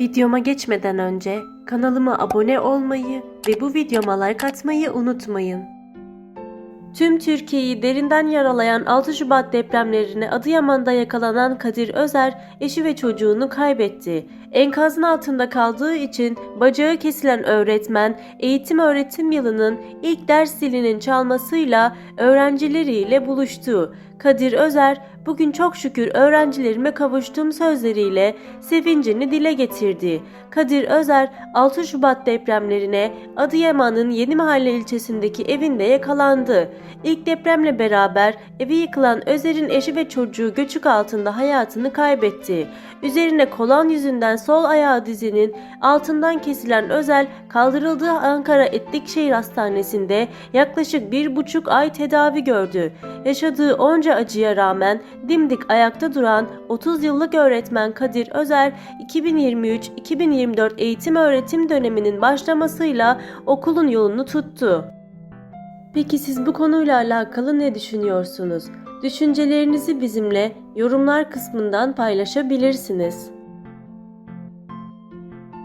Videoma geçmeden önce kanalıma abone olmayı ve bu videoma like atmayı unutmayın. Tüm Türkiye'yi derinden yaralayan 6 Şubat depremlerine Adıyaman'da yakalanan Kadir Özer eşi ve çocuğunu kaybetti. Enkazın altında kaldığı için bacağı kesilen öğretmen eğitim öğretim yılının ilk ders zilinin çalmasıyla öğrencileriyle buluştu. Kadir Özer bugün çok şükür öğrencilerime kavuştum sözleriyle sevincini dile getirdi. Kadir Özer 6 Şubat depremlerine Adıyaman'ın Yeni Mahalle ilçesindeki evinde yakalandı. İlk depremle beraber evi yıkılan Özer'in eşi ve çocuğu göçük altında hayatını kaybetti. Üzerine kolon yüzünden sol ayağı dizinin altından kesilen Özel kaldırıldığı Ankara Etlikşehir Hastanesi'nde yaklaşık bir buçuk ay tedavi gördü. Yaşadığı onca acıya rağmen dimdik ayakta duran 30 yıllık öğretmen Kadir Özer 2023-2024 eğitim öğretim döneminin başlamasıyla okulun yolunu tuttu. Peki siz bu konuyla alakalı ne düşünüyorsunuz? Düşüncelerinizi bizimle yorumlar kısmından paylaşabilirsiniz.